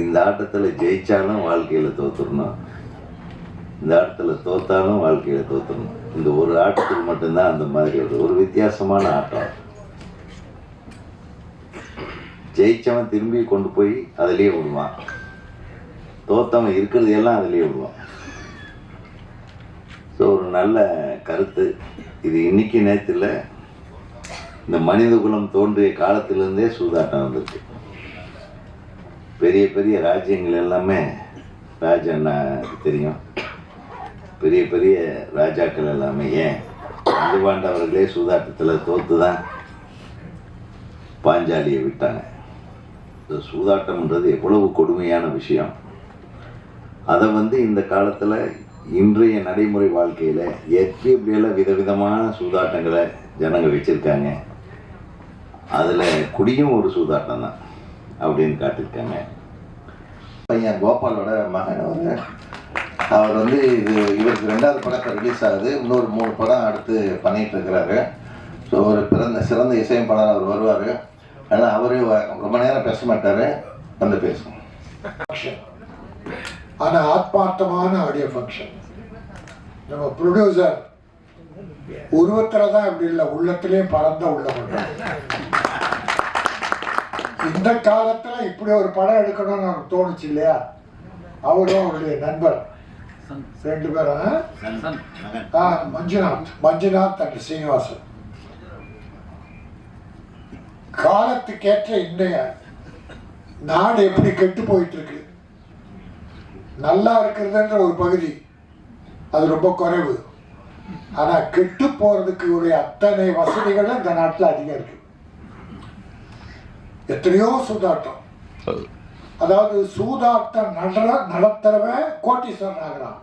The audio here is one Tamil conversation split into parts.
இந்த ஆட்டத்தில் ஜெயிச்சாலும் வாழ்க்கையில் தோத்துடணும். இந்த ஆட்டத்தில் தோத்தாலும் வாழ்க்கையில் தோத்துடணும். இந்த ஒரு ஆட்டத்தில் மட்டும்தான் அந்த மாதிரி ஒரு ஒரு வித்தியாசமான ஆட்டம் ஜெயிச்சவன் திரும்பி கொண்டு போய் அதுலேயே விடுவான். தோத்தவன் இருக்கிறதையெல்லாம் அதிலேயே விடுவான். ஸோ ஒரு நல்ல கருத்து. இது இன்னைக்கு நேரத்தில் இந்த மனித குலம் தோன்றிய காலத்திலேருந்தே சூதாட்டம் வந்திருக்கு. பெரிய பெரிய ராஜ்யங்கள் எல்லாமே ராஜன்னா தெரியும். பெரிய பெரிய ராஜாக்கள் எல்லாமே ஏன்? அந்துபாண்டவர்களே சூதாட்டத்தில் தோத்து தான் பாஞ்சாலியை விட்டாங்க. இந்த சூதாட்டம்ன்றது எவ்வளவு கொடுமையான விஷயம். அதை வந்து இந்த காலத்தில் இன்றைய நடைமுறை வாழ்க்கையில் எப்படி எப்படியெல்லாம் விதவிதமான சூதாட்டங்களை ஜனங்கள் வச்சுருக்காங்க. அதில் குடியும் ஒரு சூதாட்டம் தான் அப்படின்னு காட்டியிருக்காங்க. பையன் கோபாலோட மகன் அவர். அவர் வந்து இது இவருக்கு ரெண்டாவது படத்தை ரிலீஸ் ஆகுது. இன்னொரு மூணு படம் அடுத்து பண்ணிட்டு இருக்கிறாரு ஸோ ஒரு பிறந்த சிறந்த இசையமைப்பாளர் அவர் வருவார். ஆனால் அவரே ரொம்ப நேரம் பேச மாட்டார். வந்து பேசும் ஃபங்க்ஷன் ஆத்மார்த்தமான ஆடியோ ஃபங்க்ஷன் நம்ம ப்ரொடியூசர் உருவத்தில் தான் இப்படி இல்லை உள்ளத்திலேயும் பறந்த உள்ள இந்த காலத்துல இப்படி ஒரு படம் எடுக்கணும்னு தோணுச்சு இல்லையா? அவரும் அவருடைய நண்பர். ரெண்டு பேரும் மஞ்சுநாத். மஞ்சுநாத் அண்ட் சீனிவாசன். காலத்துக்கேற்ற இன்றைய நாடு எப்படி கெட்டு போயிட்டு இருக்கு நல்லா இருக்கிறதுன்ற ஒரு பகுதி. அது ரொம்ப குறைவு. ஆனா கெட்டு போறதுக்கு உரிய அத்தனை வசதிகளும் இந்த நாட்டில் அதிகம் இருக்கு. எத்தனையோ சூதாட்டம். அதாவது சூதாட்டம் நட நடத்துறவன் கோட்டீஸ்வரன் ஆகிறான்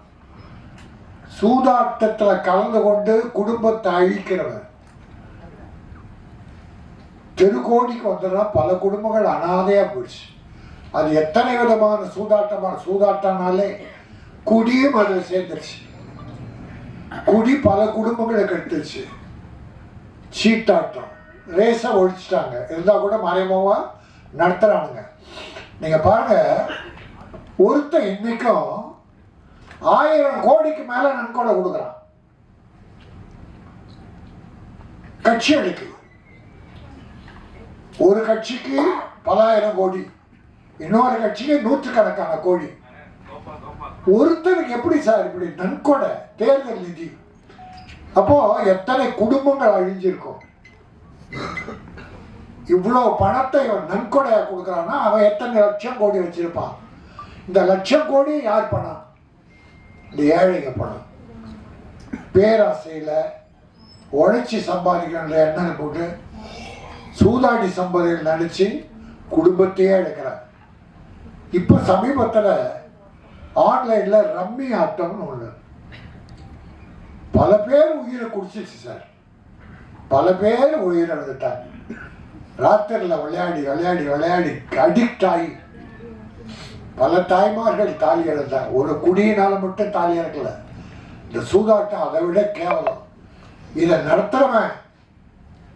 சூதாட்டத்தில் கலந்து கொண்டு குடும்பத்தை அழிக்கிறவன். தெருக்கோடிக்கு வந்துடுறான் பல குடும்பங்கள் அனாதையா போயிடுச்சு. அது எத்தனை விதமான சூதாட்டமான சூதாட்டம்னாலே குடியும் அதில் சேர்ந்துருச்சு. குடி பல குடும்பங்களை கெடுத்துருச்சு. சீட்டாட்டம். ரேஸை ஒழிச்சிட்டாங்க. இருந்தால் கூட மறைமுகமாக நடத்துகிறானுங்க நீங்கள் பாருங்கள் ஒருத்தன் இன்னைக்கும் ஆயிரம் கோடிக்கு மேலே நன்கொடை கொடுக்குறான். கட்சி அடிக்கு ஒரு கட்சிக்கு பலாயிரம் கோடி இன்னொரு கட்சிக்கு நூற்றுக்கணக்கான கோடி. ஒருத்தனுக்கு எப்படி சார் இப்படி நன்கொடை தேர்தல் நிதி? அப்போ எத்தனை குடும்பங்கள் அழிஞ்சிருக்கும்? இவ்வளோ பணத்தை இவன் நன்கொடையாக கொடுக்குறான்னா அவன் எத்தனை லட்சம் கோடி வச்சிருப்பான்? இந்த லட்சம் கோடி யார் பணம்? இந்த ஏழைங்க பணம். பேராசையில் உழைச்சி சம்பாதிக்கணுன்ற எண்ணம் போட்டு சூதாடி சம்பதியில் நினச்சி குடும்பத்தையே எடுக்கிறார். இப்போ சமீபத்தில் ஆன்லைனில் ரம்மி ஆட்டம்னு ஒன்று பல பேர் உயிரை குடிச்சிச்சு சார். பல பேர் உயிர் எழுந்துட்டாங்க விளையாடி விளையாடி விளையாடி அடிக்ட் ஆகி பல தாய்மார்கள் தாலி இழந்தாங்க ஒரு குடியினால் மட்டும் தாலி இறக்கல. இந்த சூதாட்டம் அதை விட கேவலம். இதை நடத்துறவன்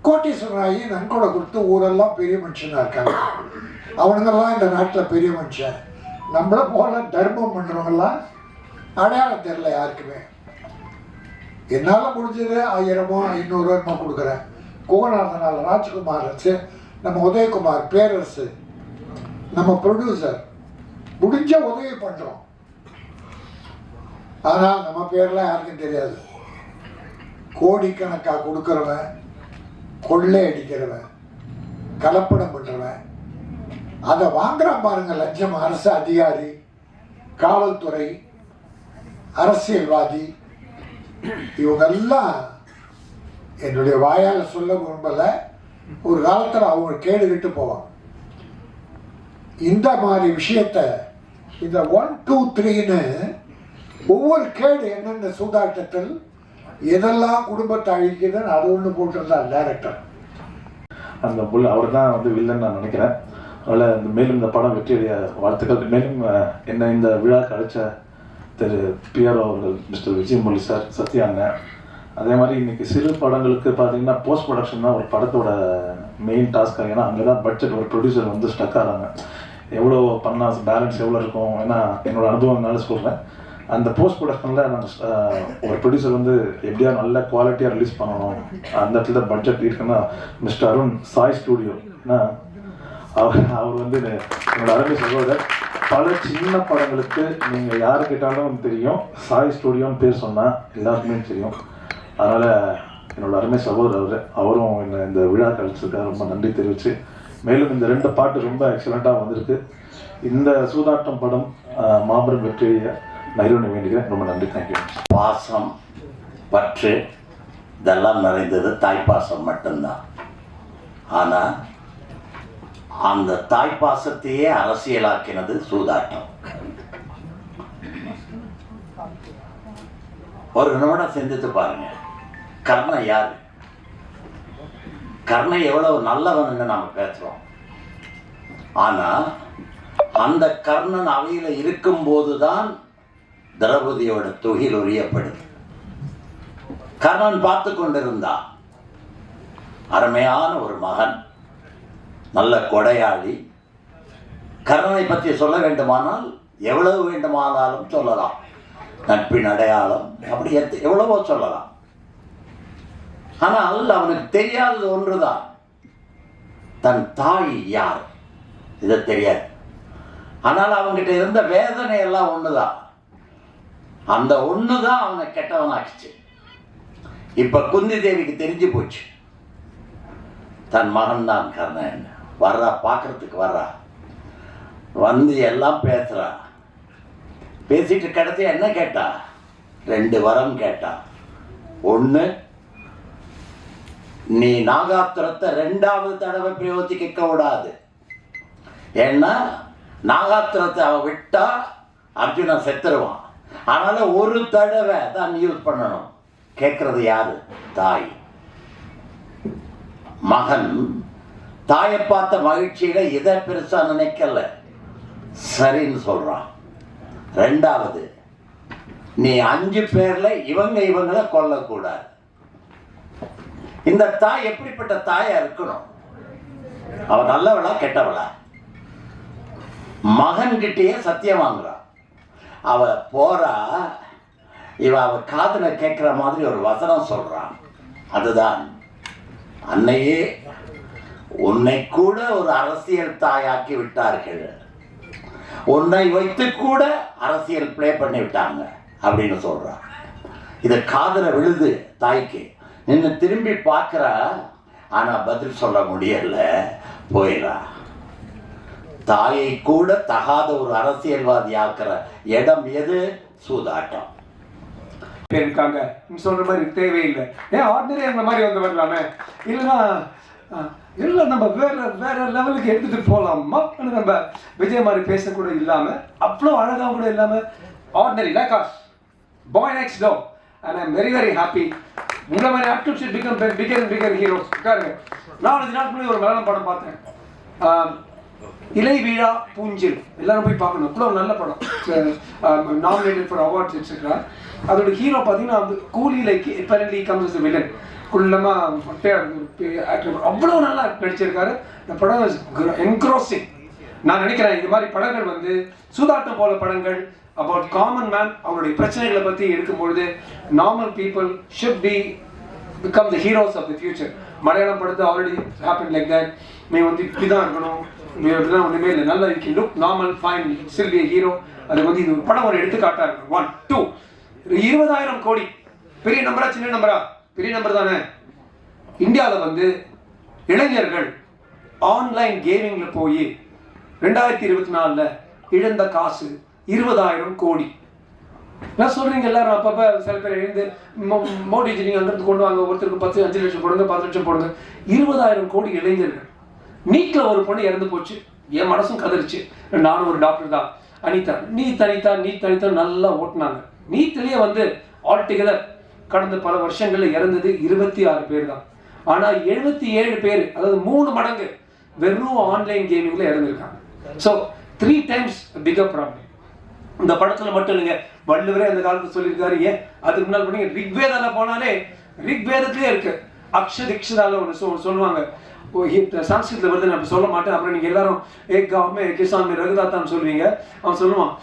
கோட்டீஸ்வரனாகி நன்கொடை கொடுத்து ஊரெல்லாம் பெரிய மனுஷனாக இருக்காங்க. அவனுங்கெல்லாம் இந்த நாட்டில் பெரிய மனுஷன். நம்மளை போல தர்மம் பண்றவங்கெல்லாம் அடையாளம் தெரியல யாருக்குமே. என்னால் முடிஞ்சது ஆயிரமோ ஐநூறுரூவா கொடுக்குறேன். குகநாதனால் ராஜ்குமார் சே- நம்ம உதயகுமார் பேரரசு நம்ம ப்ரொடியூசர் முடிஞ்ச உதவி பண்ணுறோம் ஆனால் நம்ம பேர்லாம் யாருக்கும் தெரியாது. கோடிக்கணக்காக கொடுக்குறவன் கொள்ளை அடிக்கிறவன் கலப்படம் பண்ணுறவன் அதை வாங்குறான் பாருங்க லஞ்சம் அரசு அதிகாரி காவல்துறை அரசியல்வாதி. இவங்கெல்லாம் என்னுடைய வாயால் சொல்ல விரும்பல. ஒரு காலத்தில் அவங்க கேடுகிட்டு போவாங்க. இந்த மாதிரி விஷயத்த இந்த ஒன் டூ த்ரீன்னு ஒவ்வொரு கேடு என்னென்ன சூதாட்டத்தில் எதெல்லாம் குடும்பத்தை அழிக்குதுன்னு அது ஒன்று போட்டிருந்தார் டேரக்டர் அந்த புல் அவர் தான் வந்து வில்லன் நான் நினைக்கிறேன். அதனால் இந்த மேலும் இந்த படம் வெற்றியடைய வாழ்த்துக்கள். மேலும் என்ன இந்த விழாக்கு அழைச்ச திரு பிஆர்ஓ அவர்கள் மிஸ்டர் விஜயமொழி சார் சத்யா அண்ணன் அதே மாதிரி இன்னைக்கு சிறு படங்களுக்கு பார்த்தீங்கன்னா போஸ்ட் ப்ரொடக்ஷன் தான் ஒரு படத்தோட மெயின் டாஸ்க் ஏன்னா அங்கே தான் பட்ஜெட் ஒரு ப்ரொடியூசர் வந்து ஸ்டக் ஆகிறாங்க எவ்வளோ பண்ணால் பேலன்ஸ் எவ்வளோ இருக்கும்? ஏன்னா என்னோட அனுபவம்னால சொல்கிறேன் அந்த போஸ்ட் ப்ரொடக்ஷனில் நாங்கள் ஒரு ப்ரொடியூசர் வந்து எப்படியா நல்ல குவாலிட்டியாக ரிலீஸ் பண்ணணும்? அந்த இடத்துல பட்ஜெட் இருக்குன்னா மிஸ்டர் அருண் சாய் ஸ்டூடியோ ஏன்னா அவர் அவர் வந்து என்னோட அருமை சகோதரர். பல சின்ன படங்களுக்கு நீங்கள் யாரு கேட்டாலும் தெரியும். சாய் ஸ்டூடியோன்னு பேர் சொன்னால் எல்லாருக்குமே தெரியும். அதனால் என்னோட அருமை சகோதரர் அவர் அவரும் என்னை இந்த விழா கழிச்சிருக்காரு ரொம்ப நன்றி தெரிவித்து மேலும் இந்த ரெண்டு பாட்டு ரொம்ப எக்ஸலண்ட்டாக வந்திருக்கு. இந்த சூதாட்டம் படம் மாபெரும் வெற்றியை நைரோனி வேண்டிக்கிறேன். ரொம்ப நன்றி. தேங்க்யூ பாசம் பற்று இதெல்லாம் நிறைந்தது தாய்ப்பாசம் மட்டும்தான். ஆனால் அந்த தாய்ப்பாசத்தையே அரசியலாக்கினது சூதாட்டம். ஒரு நிமிடம் சிந்தித்து பாருங்க. கர்ணன் யார்? கர்ணன் எவ்வளவு நல்லவனுன்னு நாம பேசுறோம். ஆனா அந்த கர்ணன் அவையில இருக்கும்போதுதான் திரௌபதியோட தொகில் உரியப்படுது. கர்ணன் பார்த்து கொண்டிருந்தான். அருமையான ஒரு மகன். நல்ல கொடையாளி. கர்ணனை பற்றி சொல்ல வேண்டுமானால் எவ்வளவு வேண்டுமானாலும் சொல்லலாம். நட்பின் அடையாளம் அப்படி எத் எவ்வளவோ சொல்லலாம். ஆனால் அவனுக்கு தெரியாதது ஒன்றுதான். தன் தாய் யார்? இதை தெரியாது. ஆனால் அவன்கிட்ட இருந்த வேதனை எல்லாம் ஒன்றுதான் அந்த ஒன்று தான் அவனை கெட்டவனாக்குச்சு. இப்போ குந்தி தேவிக்கு தெரிஞ்சு போச்சு. தன் மகன் தான் கர்ணன். வர்றா பார்க்கறதுக்கு வர்றா. வந்து எல்லாம் பேசுகிறா பேசிட்டு கிடச்சி என்ன கேட்டா? ரெண்டு வரம் கேட்டா. ஒன்று நீ நாகாத்திரத்தை ரெண்டாவது தடவை பிரயோகிக்க கூடாது. ஏன்னா நாகாத்திரத்தை அவன் விட்டா அர்ஜுனன் செத்துருவான். அதனால ஒரு தடவை தான் யூஸ் பண்ணணும். கேட்கறது யாரு? தாய். மகன். தாயை பார்த்த மகிழ்ச்சியில இதை பெருசா நினைக்கல. சரின்னு சொல்றான். ரெண்டாவது நீ அஞ்சு பேர்ல இவங்க இவங்கள கொல்லக்கூடாது. இந்த தாய் எப்படிப்பட்ட தாயா இருக்கணும்? அவ நல்லவளா கெட்டவளா? மகன்கிட்டயே சத்தியம் வாங்குறான். அவ போறா இவ அவ காதுல கேட்கிற மாதிரி ஒரு வசனம் சொல்றான். அதுதான் அன்னையே உன்னை கூட ஒரு அரசியல் தாயாக்கி விட்டார்கள். உன்னை வைத்து கூட அரசியல் ப்ளே பண்ணி விட்டாங்க அப்படின்னு சொல்றான். இது காதல விழுது தாய்க்கு. நின்று திரும்பி பார்க்குறா ஆனா பதில் சொல்ல முடியல போயிடா தாயை கூட தகாத ஒரு அரசியல்வாதி ஆக்குற இடம் எது? சூதாட்டம். இருக்காங்க. நீங்க சொல்ற மாதிரி தேவையில்லை. ஏன் ஆர்டினரி அந்த மாதிரி வந்து வரலாமே இல்லைன்னா இல்லை நம்ம வேற வேற லெவலுக்கு எடுத்துட்டு போகலாமா நம்ம விஜய் மாதிரி பேச கூட இல்லாம அவ்வளோ அழகாக கூட இல்லாம ordinary like boy next door and I'm very very happy உங்களை மாதிரி actor should become bigger bigger heroes உட்காருங்க. நாலஞ்சு நாள் ஒரு மலையாளம் படம் பார்த்தேன். இலை வீழா பூஞ்சில் எல்லாரும் போய் பார்க்கணும். இவ்வளோ நல்ல படம். நாமினேட்டட் ஃபார் அவார்ட்ஸ் எட்ஸெட்ரா அதோட ஹீரோ பார்த்தீங்கன்னா வந்து கூலி லைக் எப்பரண்ட்லி கம்ஸ் வில்லன் குள்ளமாக மொட்டையாக அவ்வளோ நல்லா நடிச்சிருக்காரு. இந்த படம் என்க்ரோசிங் நான் நினைக்கிறேன் இது மாதிரி படங்கள் வந்து சூதாட்டம் போல படங்கள் அபவுட் காமன் மேன் அவருடைய பிரச்சனைகளை பற்றி எடுக்கும்பொழுது normal people should be become the heroes of the future Malayalam படுத்து ஆல்ரெடி ஹேப்பன் லைக் தட் நீ வந்து இப்படிதான் இருக்கணும். நீ அப்படிலாம் ஒன்றுமே இல்லை. நல்லா you look normal fine chill be hero அது வந்து இது ஒரு படம் ஒரு எடுத்துக்காட்டாக இருக்கு ஒன் டூ இருபதாயிரம் கோடி. பெரிய நம்பரா சின்ன நம்பரா? பெரிய நம்பர் தானே? இந்தியாவில் வந்து இளைஞர்கள் ஆன்லைன் கேமிங்கில் போய் ரெண்டாயிரத்தி இருபத்தி நாலில் இழந்த காசு இருபதாயிரம் கோடி. நான் சொல்கிறீங்க எல்லாரும்? அப்பப்போ சில பேர் எழுந்து மோ- மோடிஜி நீங்கள் அங்கேருந்து கொண்டு வாங்க. ஒருத்தருக்கு பத்து அஞ்சு லட்சம் போடுங்க பத்து லட்சம் போடுங்க. இருபதாயிரம் கோடி இளைஞர்கள். நீட்டில் ஒரு பொண்ணு இறந்து போச்சு. என் மனசும் கதறிச்சு. நானும் ஒரு டாக்டர் தான். அனிதா நீ தனித்தா நீ தனித்தா நல்லா ஓட்டுனாங்க. நீத்திலேயே வந்து ஆல் டுகெதர் கடந்த பல வருஷங்கள்ல இறந்தது இருபத்தி ஆறு பேர் தான் ஆனா எழுபத்தி ஏழு பேர் அதாவது மூணு மடங்கு வெறும் ஆன்லைன் கேமிங்ல இறந்துருக்காங்க. So three times bigger problem இந்த படத்துல மட்டும் இல்லைங்க வள்ளுவரே அந்த காலத்துல சொல்லியிருக்காரு ஏன்? அதுக்கு முன்னால் பண்ணீங்க ரிக்வேதால போனாலே ரிக்வேதத்திலே இருக்கு. அக்ஷதிக்ஷதால ஒன்று சொல்லுவாங்க. ஓ வருது நான் சொல்ல மாட்டேன். அப்புறம் நீங்க எல்லாரும் ஏ காவ் மே ரகுதாத்தான்னு சொல்லுவீங்க. அவன் சொல்லுவான்